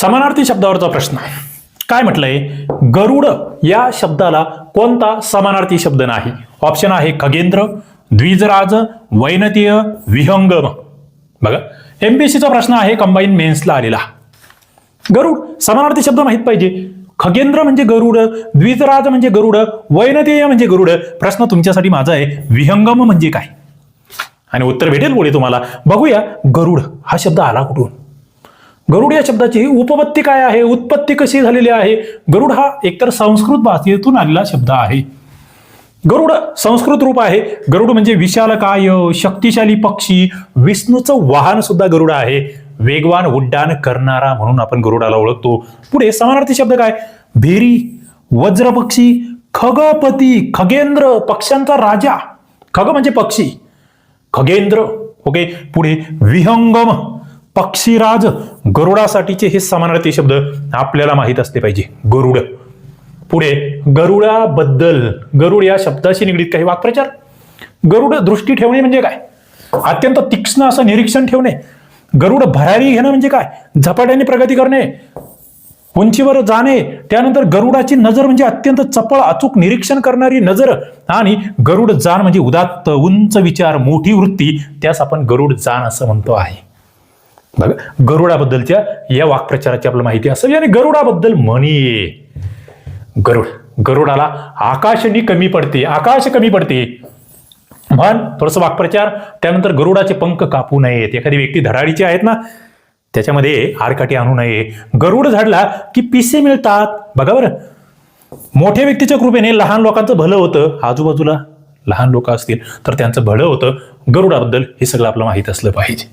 समानार्थी शब्दावरचा प्रश्न. काय म्हटलंय? गरुड या शब्दाला कोणता समानार्थी शब्द नाही? ऑप्शन आहे खगेंद्र द्विजराज वैनतीय विहंगम. बघा एमपीएससीचा प्रश्न आहे कंबाईन मेन्सला आलेला. गरुड समानार्थी शब्द माहीत पाहिजे. खगेंद्र म्हणजे गरुड द्विजराज म्हणजे गरुड वैनतीय म्हणजे गरुड. प्रश्न तुमच्यासाठी माझा आहे विहंगम म्हणजे काय? आणि उत्तर भेटेल पुढे तुम्हाला. बघूया गरुड हा शब्द आला कुठून? गरुड या शब्दाची उपपत्ती काय आहे? उत्पत्ती कशी झालेली आहे? गरुड हा एकतर संस्कृत भाषेतून आलेला शब्द आहे. गरुड संस्कृत रूप आहे. गरुड म्हणजे विशालकाय शक्तिशाली पक्षी विष्णूचं वाहन सुद्धा गरुड आहे. वेगवान उड्डाण करणारा म्हणून आपण गरुडाला ओळखतो. पुढे समानार्थी शब्द काय? भेरी वज्रपक्षी खगपती खगेंद्र पक्ष्यांचा राजा. खग म्हणजे पक्षी. खगेंद्र ओके. पुढे विहंगम. पक्षीराज गरुडासाठीचे हे समानार्थी शब्द आपल्याला माहीत असले पाहिजे. गरुड. पुढे गरुडाबद्दल. गरुड या शब्दाशी निगडीत काही वाक्प्रचार? गरुड दृष्टी ठेवणे म्हणजे काय? अत्यंत तीक्ष्ण असं निरीक्षण ठेवणे. गरुड भरारी घेणं म्हणजे काय? झपाट्याने प्रगती करणे. उंचीवर जाणे. त्यानंतर गरुडाची नजर म्हणजे अत्यंत चपळ अचूक निरीक्षण करणारी नजर आणि गरुड जाण म्हणजे उदात्त उंच विचार मोठी वृत्ती. त्यास आपण गरुड जाण असं म्हणतो आहे. बघा गरुडाबद्दलच्या या वाक्प्रचाराची आपल्याला माहिती असावी आणि गरुडाबद्दल म्हणे. गरुड गरुडाला आकाशनी कमी पडते आकाश कमी पडते. म्हण थोडस वाक्प्रचार त्यानंतर गरुडाचे पंख कापू नयेत. एखादी व्यक्ती धडाडीची आहेत ना त्याच्यामध्ये आरकाठी आणू नये. गरुड झाडला की पिसे मिळतात. बघा बरं. मोठ्या व्यक्तीच्या कृपेने लहान लोकांचं भलं होतं. आजूबाजूला लहान लोक असतील तर त्यांचं भलं होतं. गरुडाबद्दल हे सगळं आपलं माहीत असलं पाहिजे.